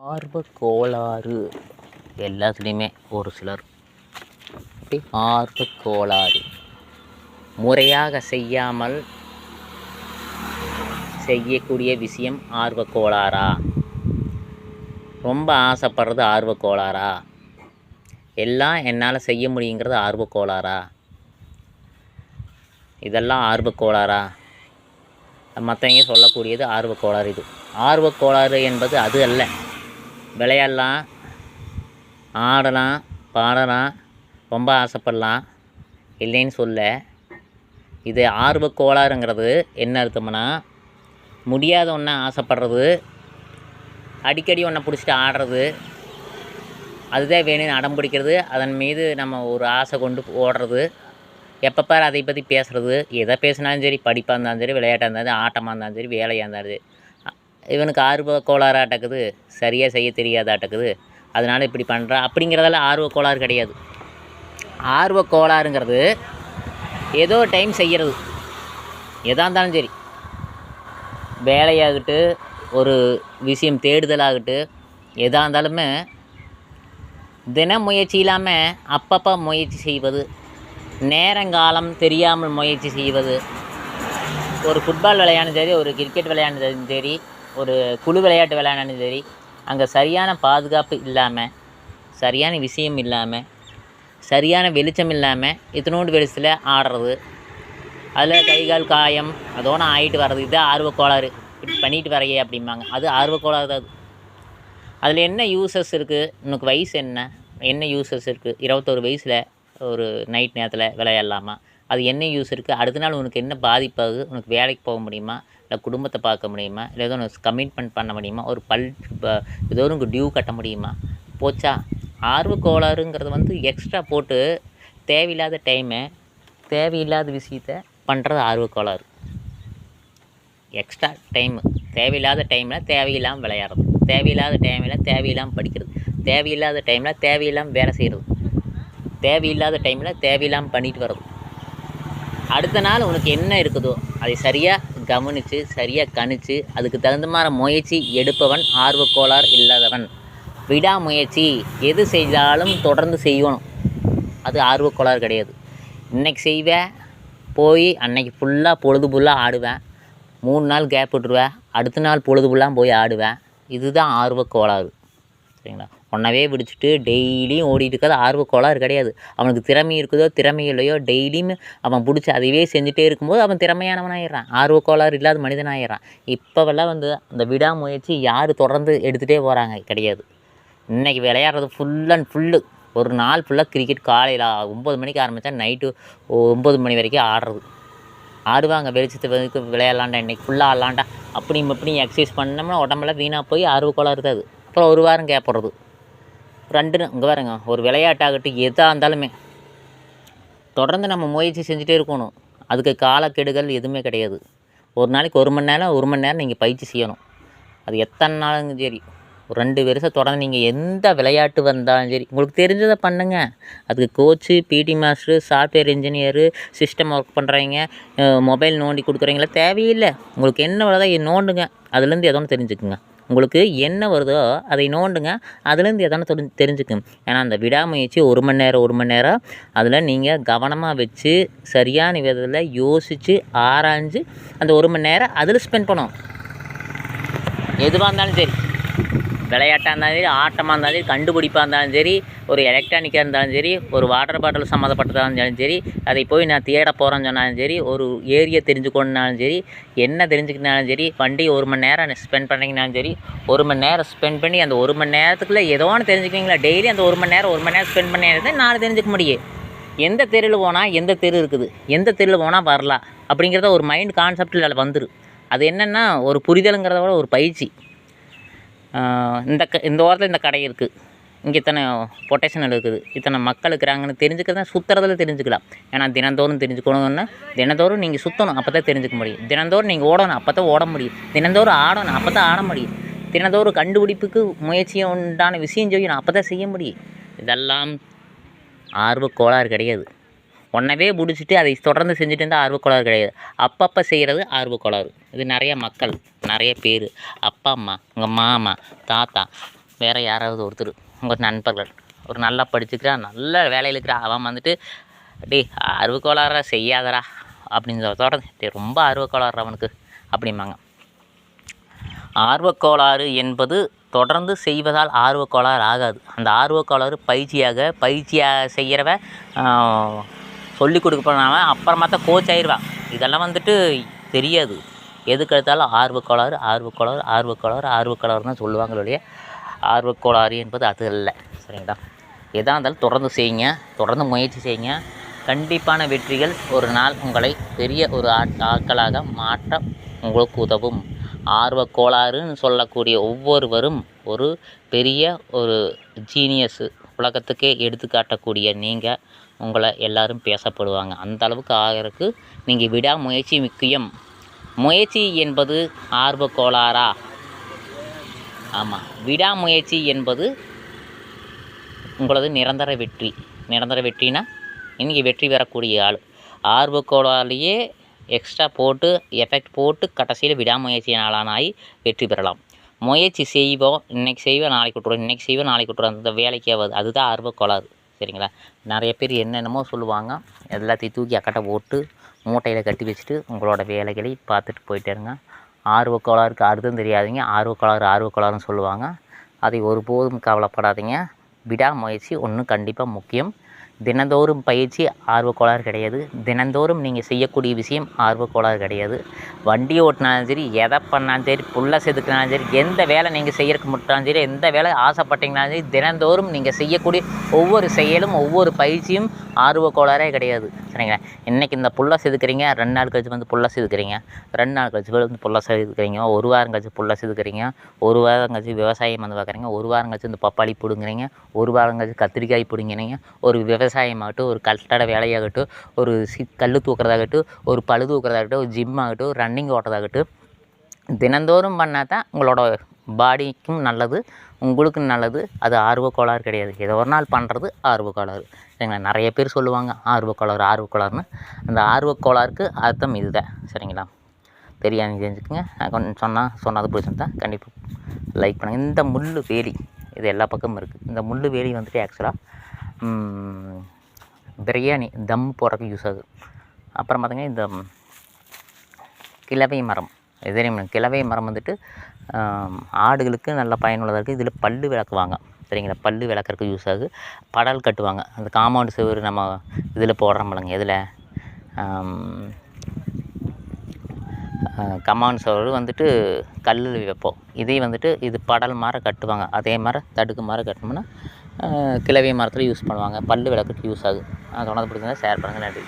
ஆர்வக் கோளாறு. எல்லாத்துலேயுமே ஒரு சிலர். அப்படி ஆர்வக் கோளாறு. முறையாக செய்யாமல் செய்யக்கூடிய விஷயம் ஆர்வக் கோளாறா? ரொம்ப ஆசைப்படுறது ஆர்வக் கோளாறா? எல்லாம் என்னால் செய்ய முடியுங்கிறது ஆர்வக் கோளாறா? இதெல்லாம் ஆர்வக் கோளாறா? மற்றவங்க சொல்லக்கூடியது ஆர்வக் கோளாறு இது. ஆர்வக் கோளாறு என்பது அது அல்ல. விளையாடலாம் ஆடலாம் பாடலாம் ரொம்ப ஆசைப்படலாம். இல்லைன்னு சொல்ல. இது ஆர்வக் கோளாறுங்கிறது என்ன அர்த்தம்னா முடியாத ஒன்றை ஆசைப்படுறது அடிக்கடி ஒன்றை பிடிச்சிட்டு ஆடுறது அதுதான் வேணும்னு அடம் பிடிக்கிறது அதன் மீது நம்ம ஒரு ஆசை கொண்டு ஓடுறது எப்போ அதை பற்றி பேசுகிறது எதை பேசினாலும் சரி படிப்பாக இருந்தாலும் சரி விளையாட்டாக இருந்தாலும் சரி ஆட்டமாக இருந்தாலும் சரி வேலையாக இருந்தாலும் சரி. இவனுக்கு ஆர்வ கோளாறாட்டக்குது சரியாக செய்ய தெரியாதாட்டக்குது அதனால் இப்படி பண்ணுறான் அப்படிங்கிறதெல்லாம் ஆர்வ கோளாறு கிடையாது. ஆர்வ கோளாறுங்கிறது ஏதோ டைம் செய்கிறது எதாக இருந்தாலும் சரி. வேலையாகட்டு ஒரு விஷயம் தேடுதலாகட்டு எதாக இருந்தாலுமே தின முயற்சி இல்லாமல் அப்பப்போ முயற்சி செய்வது நேரங்காலம் தெரியாமல் முயற்சி செய்வது. ஒரு ஃபுட்பால் விளையாடும் சரி ஒரு கிரிக்கெட் விளையாடுறதும் சரி ஒரு குழு விளையாட்டு விளையாடும் சரி அங்கே சரியான பாதுகாப்பு இல்லாமல் சரியான விஷயம் இல்லாமல் சரியான வெளிச்சம் இல்லாமல் இத்தனோண்டு வெளிச்சத்தில் ஆடுறது. அதில் கை கால் காயம் அதோட ஆகிட்டு வர்றது. இது ஆர்வக்கோளாறு இப்படி பண்ணிட்டு வரையே அப்படிம்பாங்க. அது ஆர்வக்கோளாறு தான் அது. அதில் என்ன யூசஸ் இருக்குது உனக்கு வயசு என்ன? என்ன யூசஸ் இருக்குது இருபத்தோரு வயசில் ஒரு நைட் நேரத்தில் விளையாடலாமா? அது என்ன யூஸ் இருக்குது அடுத்த நாள் உனக்கு என்ன பாதிப்பாகுது உனக்கு வேலைக்கு போக முடியுமா? இல்லை குடும்பத்தை பார்க்க முடியுமா? இல்லை ஏதோ ஒன்று கமிட்மெண்ட் பண்ண முடியுமா? ஒரு பல் ஏதோ ஒன்று டியூ கட்ட முடியுமா? போச்சா? ஆர்வக் கோளாறுங்கிறது வந்து எக்ஸ்ட்ரா போட்டு தேவையில்லாத டைமை தேவையில்லாத விஷயத்த பண்ணுறது ஆர்வக் கோளாறு. எக்ஸ்ட்ரா டைமு தேவையில்லாத டைமில் தேவையில்லாமல் விளையாடுறது. தேவையில்லாத டைமில் தேவையில்லாமல் படிக்கிறது. தேவையில்லாத டைமில் தேவையில்லாமல் வேலை செய்கிறது தேவையில்லாத டைமில் தேவையில்லாமல் பண்ணிட்டு வர்றது. அடுத்த நாள் உனக்கு என்ன இருக்குதோ அதை சரியாக கவனித்து சரியாக கணித்து அதுக்கு தகுந்த மாதிரி முயற்சி எடுப்பவன் ஆர்வக்கோளார் இல்லாதவன். விடாமுயற்சி எது செய்தாலும் தொடர்ந்து செய்யணும். அது ஆர்வக்கோளாறு கிடையாது. இன்றைக்கி செய்வேன் போய் அன்னைக்கு ஃபுல்லாக பொழுது ஃபுல்லாக ஆடுவேன். மூணு நாள் கேப் விட்டுருவேன். அடுத்த நாள் பொழுது ஃபுல்லாக போய் ஆடுவேன். இதுதான் ஆர்வக்கோளாறு. சரிங்களா? ஒன்றவே பிடிச்சிட்டு டெய்லியும் ஓடிட்டு இருக்காது. ஆர்வக் கோளாறு கிடையாது. அவனுக்கு திறமை இருக்குதோ திறமை இல்லையோ டெய்லியும் அவன் பிடிச்சி அதையே செஞ்சுட்டே இருக்கும்போது அவன் திறமையானவனாயிடுறான். ஆர்வக் கோளாறு இல்லாத மனிதனாயிடுறான். இப்போவெல்லாம் வந்து அந்த விடாமுயற்சி யார் தொடர்ந்து எடுத்துகிட்டே போகிறாங்க கிடையாது. இன்னைக்கு விளையாடுறது ஃபுல் அண்ட் ஃபுல்லு ஒரு நாள் ஃபுல்லாக கிரிக்கெட் காலையில் ஒம்பது மணிக்கு ஆரம்பித்தா நைட்டு ஒம்பது மணி வரைக்கும் ஆடுறது. ஆடுவாங்க வெளிச்சத்துக்கு விளையாடலாண்டா இன்னைக்கு ஃபுல்லாக ஆடலாண்டா அப்படி இப்படி எக்ஸசைஸ் பண்ணோம்னா உடம்பெல்லாம் வீணாக போய் ஆர்வக்கோளாக இருக்காது அப்புறம் ஒரு வாரம் கேட்படுறது ரெண்டு இங்கே பாருங்க. ஒரு விளையாட்டாகட்டும் எதாக இருந்தாலுமே. தொடர்ந்து நம்ம முயற்சி செஞ்சுட்டே இருக்கணும். அதுக்கு காலக்கெடுகள் எதுவுமே கிடையாது. ஒரு நாளைக்கு ஒரு மணி நேரம் ஒரு மணி நேரம் நீங்கள் பயிற்சி செய்யணும். அது எத்தனை நாளுங்க சரி. ஒரு ரெண்டு வருஷம் தொடர்ந்து நீங்கள் எந்த விளையாட்டு வந்தாலும் சரி. உங்களுக்கு தெரிஞ்சதை பண்ணுங்கள் அதுக்கு coach PT master software engineer system work பண்ணுறவங்க மொபைல் நோண்டி கொடுக்குறீங்களா தேவையில்லை. உங்களுக்கு என்ன வேலை நோண்டுங்க. அதுலேருந்து எதோ ஒன்று தெரிஞ்சுக்குங்க. உங்களுக்கு என்ன வருதோ அதை நோண்டுங்க. அதுலேருந்து எதனா தெரிஞ்சு தெரிஞ்சுக்கும் ஏன்னா அந்த விடாமுயற்சி ஒரு மணி நேரம் ஒரு மணி நேரம். அதில் நீங்கள் கவனமாக வச்சு சரியான விதத்தில் யோசித்து ஆராய்ஞ்சு அந்த ஒரு மணி நேரம் அதில் ஸ்பெண்ட் பண்ணணும். எதுவாக இருந்தாலும் சரி. விளையாட்டாக இருந்தாலும் சரி ஆட்டமாக இருந்தாலும் சரி கண்டுபிடிப்பாக இருந்தாலும் சரி ஒரு எலக்ட்ரானிக்காக இருந்தாலும் சரி ஒரு வாட்டர் பாட்டில் சம்மந்தப்பட்டதாக இருந்தாலும் சரி அதை போய் நான் தேட போகிறேன்னு சொன்னாலும் சரி ஒரு ஏரியா தெரிஞ்சுக்கணுன்னாலும் சரி என்ன தெரிஞ்சுக்கினாலும் சரி வண்டி ஒரு மணி நேரம் ஸ்பெண்ட் பண்ணிங்கனாலும் சரி ஒரு மணி நேரம் ஸ்பெண்ட் பண்ணி அந்த ஒரு மணி நேரத்துக்குள்ளே ஏதோ ஒன்று தெரிஞ்சுக்குவீங்களா? டெய்லி அந்த ஒரு மணி நேரம் ஒரு மணி நேரம் ஸ்பெண்ட் பண்ணி நான் தெரிஞ்சுக்க முடியும். எந்த தெருவில் போனால் எந்த தெரு இருக்குது? எந்த தெருவில் போனால் வரலாம்? அப்படிங்கிறத ஒரு மைண்ட் கான்செப்டில் வந்துடும் அது என்னென்னா ஒரு புரிதலுங்கிறத விட ஒரு பயிற்சி. இந்த க இந்த ஓரத்தில் இந்த கடை இருக்குது இங்கே இத்தனை பொட்டேஷன் இருக்குது இத்தனை மக்கள் இருக்கிறாங்கன்னு தெரிஞ்சுக்கிறத சுற்றுறதுல தெரிஞ்சுக்கலாம். ஏன்னா தினந்தோறும் தெரிஞ்சுக்கணுன்னா தினந்தோறும் நீங்கள் சுற்றணும் அப்போ தான் தெரிஞ்சுக்க முடியும். தினந்தோறும் நீங்கள் ஓடணும் அப்போ தான் ஓட முடியும். தினந்தோறும் ஆடணும் அப்போ தான் ஆட முடியும். தினந்தோறும் கண்டுபிடிப்புக்கு முயற்சியை உண்டான விஷயம் செய்யணும் அப்போ தான் செய்ய முடியும். இதெல்லாம் ஆர்வக் கோளாறு கிடையாது. ஒன்றவே பிடிச்சிட்டு அதை தொடர்ந்து செஞ்சுட்டு இருந்தால் ஆர்வக்கோளாறு கிடையாது. அப்பப்போ செய்கிறது ஆர்வக்கோளாறு இது நிறைய மக்கள் நிறைய பேர். அப்பா அம்மா உங்கள் மாமா தாத்தா வேறு யாராவது ஒருத்தர் உங்கள் நண்பர்கள். ஒரு நல்லா படிச்சுக்கிறான் நல்ல வேலையில் இருக்கிறா. அவன் வந்துட்டு டேய் ஆர்வக்கோளாறா செய்யாதடா அப்படின்னு தொடர்ந்து ரொம்ப ஆர்வக்கோளாறு அவனுக்கு அப்படிம்பாங்க. ஆர்வக்கோளாறு என்பது தொடர்ந்து செய்வதால் ஆர்வக்கோளாறு ஆகாது. அந்த ஆர்வக்கோளாறு பயிற்சியாக பயிற்சியாக செய்கிறவ சொல்லி கொடுக்க போனவன் அப்புறமா தான் கோச் ஆயிடுவான் இதெல்லாம் வந்துட்டு தெரியாது. எதுக்கு எடுத்தாலும் ஆர்வக்கோளாறு ஆர்வக்கோளாறு ஆர்வக்கோளாறு ஆர்வக்கோளாறு தான் சொல்லுவாங்க ஆர்வக்கோளாறு என்பது அது இல்லை சரிங்களா? எதாக இருந்தாலும் தொடர்ந்து செய்யுங்க தொடர்ந்து முயற்சி செய்யுங்க. கண்டிப்பான வெற்றிகள் ஒரு நாள் உங்களை பெரிய ஒரு ஆட்களாக மாற்ற உங்களுக்கு உதவும். ஆர்வக்கோளாறுன்னு சொல்லக்கூடிய ஒவ்வொருவரும் ஒரு பெரிய ஒரு ஜீனியஸு உலகத்துக்கே எடுத்துக்காட்டக்கூடிய நீங்கள் உங்களை எல்லாரும் பேசப்படுவாங்க. அந்த அளவுக்கு ஆகிறதுக்கு நீங்கள் விடாமுயற்சி முக்கியம். முயற்சி என்பது ஆர்வ கோளாறா ஆமாம் விடாமுயற்சி என்பது உங்களது நிரந்தர வெற்றி. நிரந்தர வெற்றினா இன்றைக்கி வெற்றி பெறக்கூடிய ஆள். ஆர்வக்கோளாலேயே எக்ஸ்ட்ரா போட்டு எஃபெக்ட் போட்டு கடைசியில் விடாமுயற்சியினாலான வெற்றி பெறலாம். முயற்சி செய்வோம் இன்றைக்கி செய்வோம் நாளைக்கு விட்டுருவோம் இன்றைக்கி செய்வோம் நாளைக்கு விட்டுருவோம் அந்த வேலைக்கு ஆகாது. அதுதான் ஆர்வக்கோளாறு. சரிங்களா? நிறைய பேர் என்னென்னமோ சொல்லுவாங்க. எல்லாத்தையும் தூக்கி அக்கட்டை போட்டு மூட்டையில் கட்டி வச்சுட்டு உங்களோட வேலைகளை பார்த்துட்டு போயிட்டே இருங்க. ஆர்வக்கோளாறுக்கு அர்த்தம் தெரியாதீங்க. ஆர்வக்கோளாறு ஆர்வக்கோளாறுன்னு சொல்லுவாங்க. அதை ஒருபோதும் கவலைப்படாதீங்க. விடாமுயற்சி ஒன்று கண்டிப்பாக முக்கியம். தினந்தோறும் பயிற்சி ஆர்வக்கோளாறு கிடையாது. தினந்தோறும் நீங்கள் செய்யக்கூடிய விஷயம் ஆர்வக்கோளாறு கிடையாது. வண்டி ஓட்டினாலும் சரி எதை பண்ணாலும் சரி புல்லை செதுக்கினாலும் சரி எந்த வேலை நீங்கள் செய்யறதுக்கு முட்டாலும் சரி எந்த வேலை ஆசைப்பட்டீங்கனாலும் சரி தினந்தோறும் நீங்கள் செய்யக்கூடிய ஒவ்வொரு செயலும் ஒவ்வொரு பயிற்சியும் ஆர்வக்கோளாறே கிடையாது. சரிங்களா இன்றைக்கி இந்த புல்லை செதுக்குறீங்க ரெண்டு நாள் கழிச்சு வந்து புல்லை செதுக்கிறீங்க ரெண்டு நாள் கழிச்சு வந்து புல்லை செதுக்குறீங்க ஒரு வாரம் கழிச்சு புல்லை செதுக்கிறீங்க ஒரு வாரம் கழிச்சு விவசாயம் வந்து பார்க்குறீங்க ஒரு வாரம் கழிச்சு இந்த பப்பாளி பிடுங்குறீங்க. ஒரு வாரம் கழிச்சு கத்திரிக்காய் பிடுங்கிறீங்க ஒரு விவசாயமாகட்டும் ஒரு கட்டட வேலையாகட்டும் ஒரு சி கல் தூக்குறதாகட்டும் ஒரு பழு தூக்குறதாகட்டும் ஒரு ஜிம் ஆகட்டும் ரன்னிங் ஓட்டுறதாகட்டும் தினந்தோறும் பண்ணால் தான் உங்களோட பாடிக்கும் நல்லது உங்களுக்கும் நல்லது அது ஆர்வக்கோளாறு கிடையாது. ஏதோ ஒரு நாள் பண்ணுறது ஆர்வக்கோளாறு. சரிங்களா? நிறைய பேர் சொல்லுவாங்க ஆர்வக்கோளாறு ஆர்வக்கோளாறுன்னு. அந்த ஆர்வக்கோளாறுக்கு அர்த்தம் இதுதான். சரிங்களா? தெரியாமல் தெரிஞ்சுக்கோங்க. நான் கொஞ்சம் சொன்னால் சொன்னது பிடிச்சிருந்தா கண்டிப்பாக லைக் பண்ணுங்கள் இந்த முள் வேலி இது எல்லா பக்கமும் இருக்குது இந்த முள் வேலி வந்துட்டு ஆக்சுவலாக பிரியாணி தம் போடுறதுக்கு யூஸ் ஆகுது. அப்புறம் பார்த்திங்கன்னா இந்த கிழவை மரம். இதே கிழவை மரம் வந்துட்டு ஆடுகளுக்கு நல்ல பயனுள்ளதாக இருக்குது இதில் பல்லு விளக்குவாங்க. சரிங்களா? பல்லு விளக்குறதுக்கு யூஸ் ஆகுது. படல் கட்டுவாங்க. அந்த காம்பவுண்ட் சுவர் நம்ம இதில் போடுறோம்லங்க இதில் கமான் சுவர் வந்துட்டு கல்லில் வைப்போம். இதே வந்துட்டு இது படல் மாதிரி கட்டுவாங்க. அதே மாதிரி தடுக்கு மாதிரி கட்டினோம்னா கிழவை மரத்தில் யூஸ் பண்ணுவாங்க. பல்லு விளக்குக்கு யூஸ் ஆகுது. நான் சொன்னது பிடிச்சிருந்தா ஷேர் பண்ணுங்கள் நன்றி.